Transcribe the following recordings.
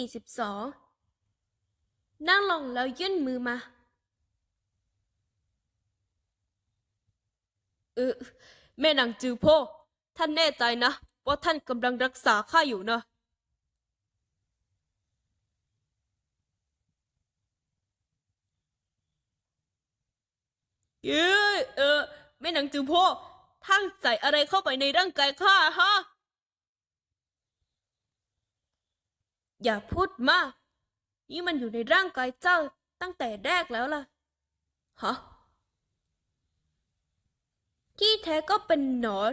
ี่สิบสองนั่งลงแล้วยื่นมือมา เออแม่นางจือพ่อท่านแน่ใจนะ ว่าท่านกำลังรักษาข้าอยู่นะ เอ้เออแม่นางจือพ่อท่านใส่อะไรเข้าไปในร่างกายข้าฮะ อย่าพูดมาก นี่มันอยู่ในร่างกายเจ้าตั้งแต่แรกแล้วล่ะ ฮะ ที่แท้ก็เป็นหนอน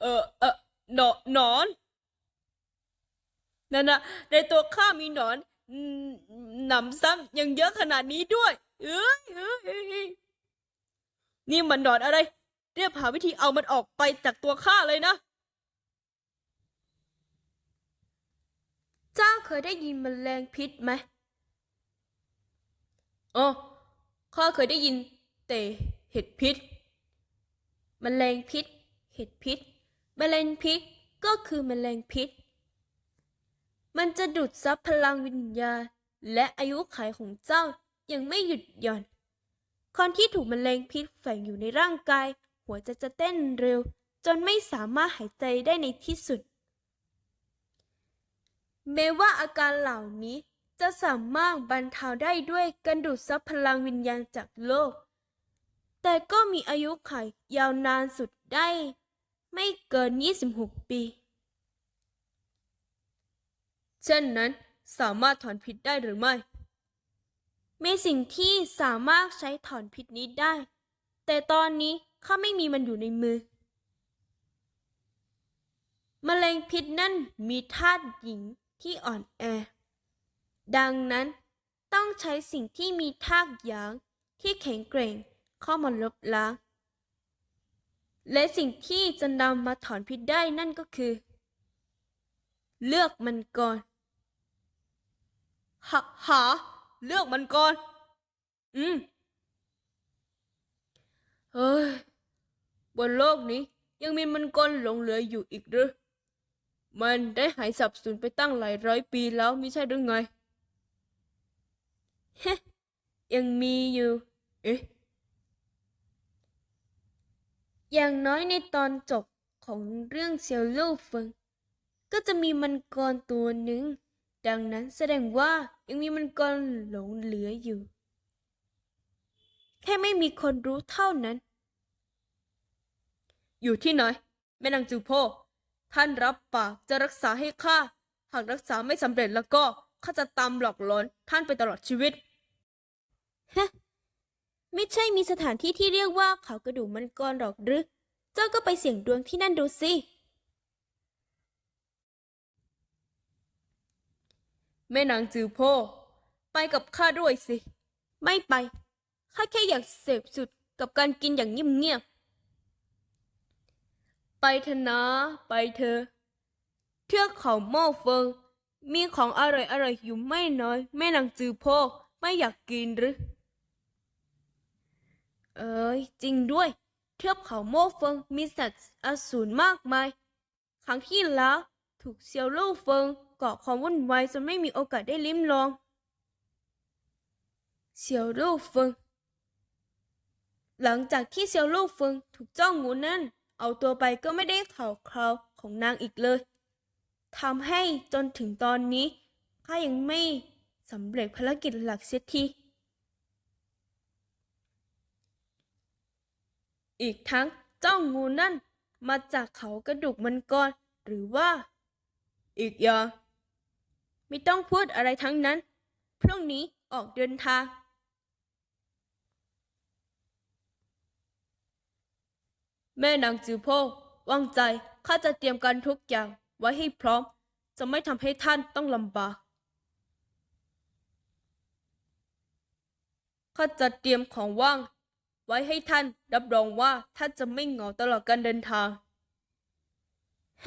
เออเออหนอนหนอนนั่นนะในตัวข้ามีหนอนหนำซ้ำยังเยอะขนาดนี้ด้วย เอ้ยเอ้ยเอ้ยนี่มันหนอนอะไร เรียบหาวิธีเอามันออกไปจากตัวข้าเลยนะ จ้าเคยได้ยินแมลงพิษไหมอ๋อข้าเคยได้ยิน แต่เห็ดพิษแมลงพิษ เห็ดพิษแมลงพิษก็คือแมลงพิษ มันจะดูดซับพลังวิญญาณและอายุขัยของเจ้ายังไม่หยุดหย่อน คนที่ถูกแมลงพิษแฝงอยู่ในร่างกาย หัวใจจะเต้นเร็ว จนไม่สามารถหายใจได้ในที่สุด แม้ว่าอาการเหล่านี้จะสามารถบรรเทาได้ด้วยการดูดซับพลังวิญญาณจากโลก แต่ก็มีอายุขัยยาวนานสุดได้ ไม่เกิน 26 ปี เช่นนั้นสามารถถอนพิษได้หรือไม่ มีสิ่งที่สามารถใช้ถอนพิษนี้ได้ แต่ตอนนี้ข้าไม่มีมันอยู่ในมือมแมลงพิษนั่นมีธาตุหญิง ที่อ่อนแอ ดังนั้นต้องใช้สิ่งที่มีธาตุหยางที่แข็งแกร่งเข้ามาลบล้าง และสิ่งที่จะนำมาถอนพิษได้นั่นก็คือ เลือกมันก่อนหาหาเลือกมันก่อน อืมเฮ้ยบนโลกนี้ยังมีมันกรหลงเหลืออยู่อีกหรือ มันได้หายสับสูญไปตั้งหลายร้อยปีแล้วไม่ใช่หรือไง เฮ้ยังมีอยู่ เอ๊ะ อย่างน้อยในตอนจบของเรื่องเซียวลู่เฟิง ก็จะมีมังกรตัวหนึ่ง ดังนั้นแสดงว่ายังมีมังกรหลงเหลืออยู่ แค่ไม่มีคนรู้เท่านั้น อยู่ที่ไหนแม่นางจูโพ ท่านรับปากจะรักษาให้ข้า หากรักษาไม่สำเร็จแล้วก็ข้าจะตามหลอกหลอนท่านไปตลอดชีวิต ฮะ ไม่ใช่มีสถานที่ที่เรียกว่าเขากระดูกมังกรหรอกหรือ เจ้าก็ไปเสี่ยงดวงที่นั่นดูสิ แม่นางจือโพ ไปกับข้าด้วยสิ ไม่ไป ข้าแค่อยากเสพสุดกับการกินอย่างเงียบๆ ไปเถอะนะไปเถอะเทือกเขาโม่เฟิง มีของอร่อยๆอยู่ไม่น้อย แม่นางจือโพไม่อยากกินหรือ เอ้ยจริงด้วย เทือกเขาโม่เฟิงมีสัตว์อสูรมากมาย ครั้งที่แล้วถูกเซียวลู่เฟิงเกาะความวุ่นวายจนไม่มีโอกาสได้ลิ้มลองเซียวลู่เฟิง หลังจากที่เซียวลู่เฟิงถูกเจ้างูนั่น เอาตัวไปก็ไม่ได้ข่าวคราวของนางอีกเลยทำให้จนถึงตอนนี้ข้ายังไม่สำเร็จภารกิจหลักเสียที อีกทั้งเจ้างูนั่นมาจากเขากระดูกมันก่อนหรือว่า อีกอย่าง ไม่ต้องพูดอะไรทั้งนั้น พรุ่งนี้ออกเดินทาง แม่นางจือโพวางใจข้าจะเตรียมการทุกอย่างไว้ให้พร้อม จะไม่ทำให้ท่านต้องลำบากข้าจะเตรียมของว่าง ไว้ให้ท่านรับรองว่าท่านจะไม่เหงาตลอดการเดินทางฮ